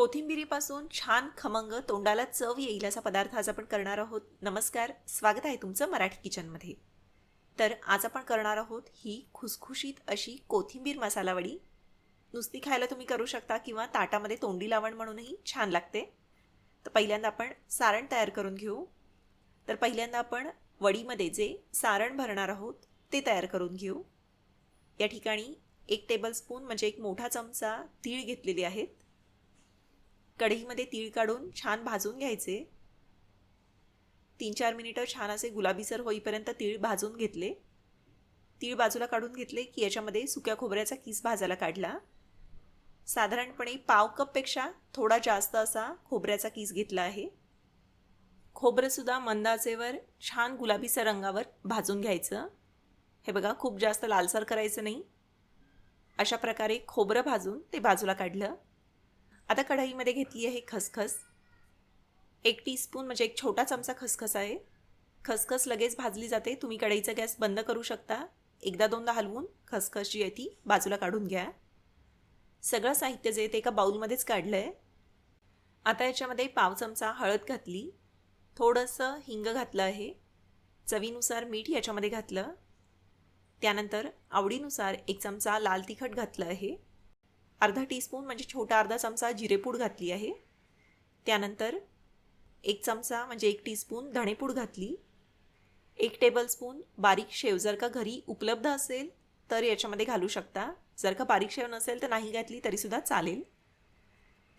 कोथिंबिरीपासून छान खमंग तोंडाला चव येईल असा पदार्थ आज आपण करणार आहोत. नमस्कार स्वागत आहे तुमचं मराठी किचनमध्ये. तर आज आपण करणार आहोत ही खुसखुशीत अशी कोथिंबीर मसाला वडी. नुसती खायला तुम्ही करू शकता किंवा ताटामध्ये तोंडी लावण म्हणूनही छान लागते. तर पहिल्यांदा आपण सारण तयार करून घेऊ. तर पहिल्यांदा आपण वडीमध्ये जे सारण भरणार आहोत ते तयार करून घेऊ. या ठिकाणी एक टेबलस्पून म्हणजे एक मोठा चमचा तीळ घेतलेले आहेत. कढईमध्ये तीळ काढून छान भाजून घ्यायचे. तीन चार मिनिटं छान असे गुलाबीसर होईपर्यंत तीळ भाजून घेतले. तीळ बाजूला काढून घेतले की याच्यामध्ये सुक्या खोबऱ्याचा किस भाजायला काढला. साधारणपणे पाव कपपेक्षा थोडा जास्त असा खोबऱ्याचा किस घेतला आहे. खोबरंसुद्धा मंदाचेवर छान गुलाबीसर रंगावर भाजून घ्यायचं. हे बघा खूप जास्त लालसर करायचं नाही. अशा प्रकारे खोबरं भाजून ते बाजूला काढलं. आता कढईमध्ये घेतली आहे खसखस. एक टीस्पून म्हणजे एक छोटा चमचा खसखस आहे. खसखस लगेच भाजली जाते. तुम्ही कढईचा गॅस बंद करू शकता. एकदा दोनदा हलवून खसखस जी आहे ती बाजूला काढून घ्या. सगळं साहित्य जे आहे ते एका बाऊलमध्येच काढलं आहे आता याच्यामध्ये पाव चमचा हळद घातली. थोडंसं हिंग घातलं आहे. चवीनुसार मीठ याच्यामध्ये घातलं. त्यानंतर आवडीनुसार एक चमचा लाल तिखट घातलं आहे. अर्धा टीस्पून म्हणजे छोटा अर्धा चमचा जिरेपूड घातली आहे. त्यानंतर एक चमचा म्हणजे एक टीस्पून धणेपूड घातली. एक टेबलस्पून बारीक शेव जर का घरी उपलब्ध असेल तर याच्यामध्ये घालू शकता. जर का बारीक शेव नसेल तर नाही घातली तरीसुद्धा चालेल.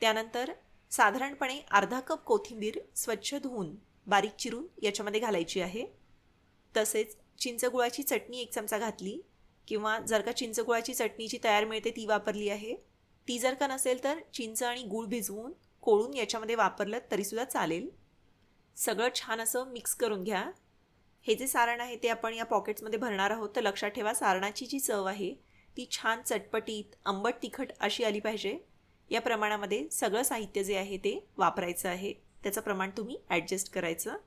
त्यानंतर साधारणपणे अर्धा कप कोथिंबीर स्वच्छ धुवून बारीक चिरून याच्यामध्ये घालायची आहे. तसेच चिंचगुळाची चटणी एक चमचा घातली किंवा जर का चिंचगुळाची चटणी जी तयार मिळते ती वापरली आहे. ती जर का नसेल तर चिंच आणि गूळ भिजवून कोळून याच्यामध्ये वापरलं तरीसुद्धा चालेल. सगळं छान असं मिक्स करून घ्या. हे जे सारण आहे ते आपण या पॉकेट्समध्ये भरणार आहोत. तर लक्षात ठेवा सारणाची जी चव आहे ती छान चटपटीत आंबट तिखट अशी आली पाहिजे. या प्रमाणामध्ये सगळं साहित्य जे आहे ते वापरायचं आहे. त्याचं प्रमाण तुम्ही ॲडजस्ट करायचं.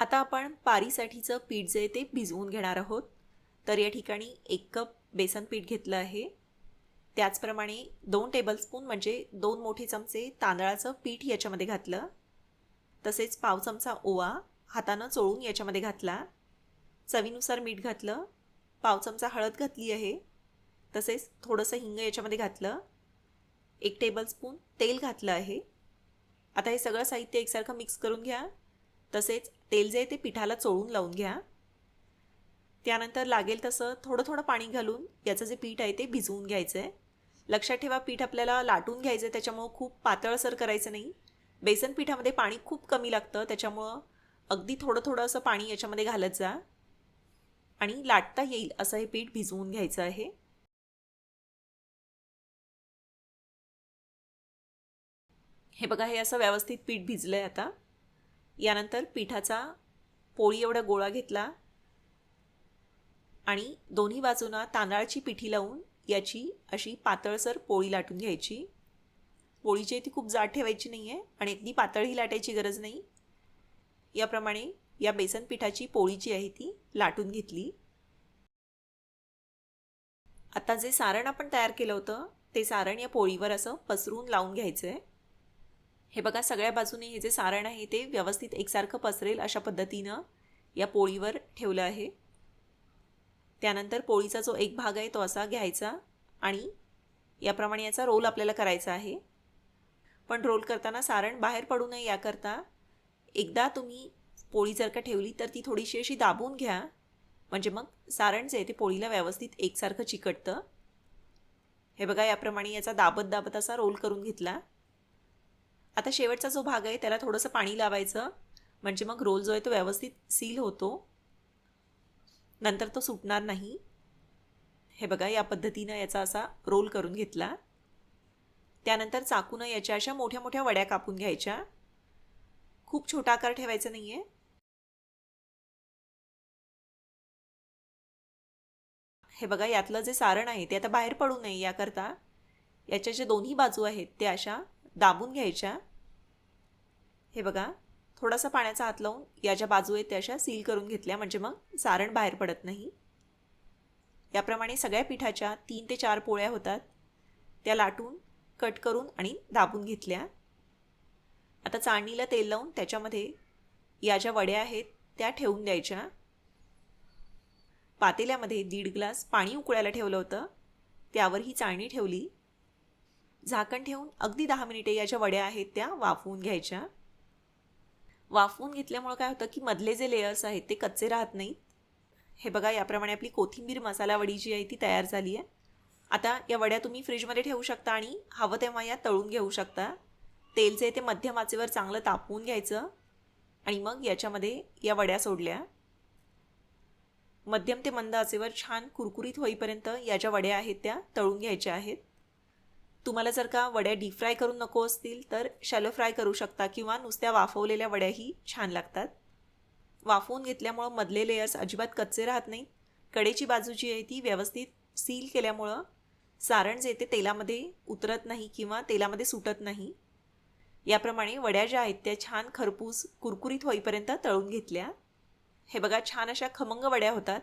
आता आपण पारीसाठीचं पीठ जे आहे ते भिजवून घेणार आहोत. तर या ठिकाणी एक कप बेसन पीठ घेतलं आहे. त्याचप्रमाणे दोन टेबलस्पून म्हणजे दोन मोठे चमचे तांदळाचं पीठ याच्यामध्ये घातलं. तसेच पाव चमचा ओवा हातानं चोळून याच्यामध्ये घातला. चवीनुसार मीठ घातलं. पाव चमचा हळद घातली आहे. तसेच थोडंसं हिंग याच्यामध्ये घातलं. एक टेबलस्पून तेल घातलं आहे. आता हे सगळं साहित्य एकसारखं मिक्स करून घ्या. तसेच तेल जे आहे ते पिठाला चोळून लावून घ्या. त्यानंतर लागेल तसं थोडं थोडं पाणी घालून याचं जे पीठ आहे ते भिजवून घ्यायचं आहे लक्षात ठेवा पीठ आपल्याला लाटून घ्यायचं आहे त्याच्यामुळं खूप पातळसर करायचं नाही. बेसन पिठामध्ये पाणी खूप कमी लागतं त्याच्यामुळं अगदी थोडं थोडं असं पाणी याच्यामध्ये घालत जा. आणि लाटता येईल असं हे पीठ भिजवून घ्यायचं आहे. हे बघा हे असं व्यवस्थित पीठ भिजलं आहे आता. यानंतर पिठाचा पोळी एवढा गोळा घेतला. आणि दोन्ही बाजूंना तांदळाची पिठी लावून याची अशी पातळसर पोळी लाटून घ्यायची. पोळीची ती खूप जाड ठेवायची नाही आहे आणि अगदी पातळही लाटायची गरज नाही. याप्रमाणे या बेसन पिठाची पोळी जी आहे ती लाटून घेतली. आता जे सारण आपण तयार केलं होतं ते सारण या पोळीवर असं पसरून लावून घ्यायचं आहे हे बघा सगळ्या बाजूने हे जे सारण आहे ते व्यवस्थित एकसारखं पसरेल अशा पद्धतीनं या पोळीवर ठेवलं आहे. त्यानंतर पोळीचा जो एक भाग आहे तो असा घ्यायचा आणि याप्रमाणे याचा रोल आपल्याला करायचा आहे. पण रोल करताना सारण बाहेर पडू नये याकरता एकदा तुम्ही पोळी जर का ठेवली तर ती थोडीशी अशी दाबून घ्या. म्हणजे मग सारण जे आहे ते पोळीला व्यवस्थित एकसारखं चिकटतं. हे बघा याप्रमाणे याचा दाबत दाबत असा रोल करून घेतला. आता शेवटचा जो भाग आहे त्याला थोडंसं पाणी लावायचं. म्हणजे मग रोल जो आहे तो व्यवस्थित सील होतो. नंतर तो सुटणार नाही. हे बघा या पद्धतीनं याचा असा रोल करून घेतला. त्यानंतर चाकूनं याच्या अशा मोठ्या मोठ्या वड्या कापून घ्यायच्या. खूप छोटा आकार ठेवायचा नाही आहे हे बघा यातलं जे सारण आहे ते आता बाहेर पडू नये याकरता. याच्या ज्या दोन्ही बाजू आहेत त्या अशा दाबून घ्यायच्या. हे बघा थोडासा पाण्याचा हात लावून या ज्या बाजू आहेत त्या अशा सील करून घेतल्या. म्हणजे मग सारण बाहेर पडत नाही. याप्रमाणे सगळ्या पिठाच्या तीन ते चार पोळ्या होतात. त्या लाटून कट करून आणि दाबून घेतल्या. आता चाळणीला तेल लावून त्याच्यामध्ये या ज्या वड्या आहेत त्या ठेवून द्यायच्या. पातेल्यामध्ये दीड ग्लास पाणी उकळायला ठेवलं होतं. त्यावर ही चाळणी ठेवली. झाकण ठेवून अगदी दहा मिनिटे या ज्या वड्या आहेत त्या वाफवून घ्यायच्या. वाफवून घेतल्यामुळं काय होतं की मधले जे लेयर्स आहेत ते कच्चे राहत नाहीत. हे बघा याप्रमाणे आपली कोथिंबीर मसाला वडी जी आहे ती तयार झाली आहे. आता या वड्या तुम्ही फ्रीजमध्ये ठेवू शकता आणि हवं तेव्हा या तळून घेऊ शकता. तेल जे ते मध्यम आचेवर चांगलं तापवून घ्यायचं आणि मग याच्यामध्ये या वड्या सोडल्या. मध्यम ते मंद आचेवर छान कुरकुरीत होईपर्यंत या ज्या वड्या आहेत त्या तळून घ्यायच्या आहेत. तुम्हाला जर का वड्या डीप फ्राय करून नको असतील तर शॅलो फ्राय करू शकता किंवा नुसत्या वाफवलेल्या वड्याही छान लागतात. वाफवून घेतल्यामुळं मधले लेयर्स अजिबात कच्चे राहत नाहीत कडेची बाजू जी आहे ती व्यवस्थित सील केल्यामुळं सारण जे ते तेलामध्ये उतरत नाही किंवा तेलामध्ये सुटत नाही. याप्रमाणे वड्या ज्या आहेत त्या छान खरपूस कुरकुरीत होईपर्यंत तळून घेतल्या. हे बघा छान अशा खमंग वड्या होतात.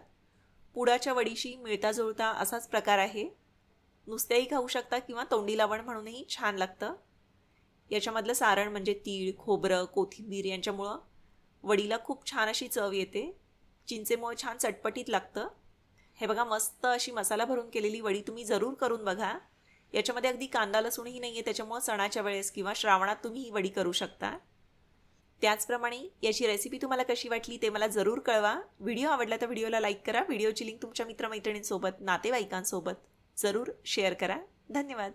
पुडाच्या वडीशी मिळता जुळता असाच प्रकार आहे. नुसत्याही खाऊ शकता किंवा तोंडी लावण म्हणूनही छान लागतं. याच्यामधलं सारण म्हणजे तीळ खोबरं कोथिंबीर यांच्यामुळं वडीला खूप छान अशी चव येते. चिंचेमुळे छान चटपटीत लागतं. हे बघा मस्त अशी मसाला भरून केलेली वडी तुम्ही जरूर करून बघा. याच्यामध्ये अगदी कांदा लसूणही नाही आहे त्याच्यामुळं सणाच्या वेळेस किंवा श्रावणात तुम्ही ही वडी करू शकता. त्याचप्रमाणे याची रेसिपी तुम्हाला कशी वाटली ते मला जरूर कळवा. व्हिडिओ आवडला तर व्हिडिओला लाईक करा. व्हिडिओची लिंक तुमच्या मित्रमैत्रिणींसोबत नातेवाईकांसोबत. जरूर शेअर करा. धन्यवाद.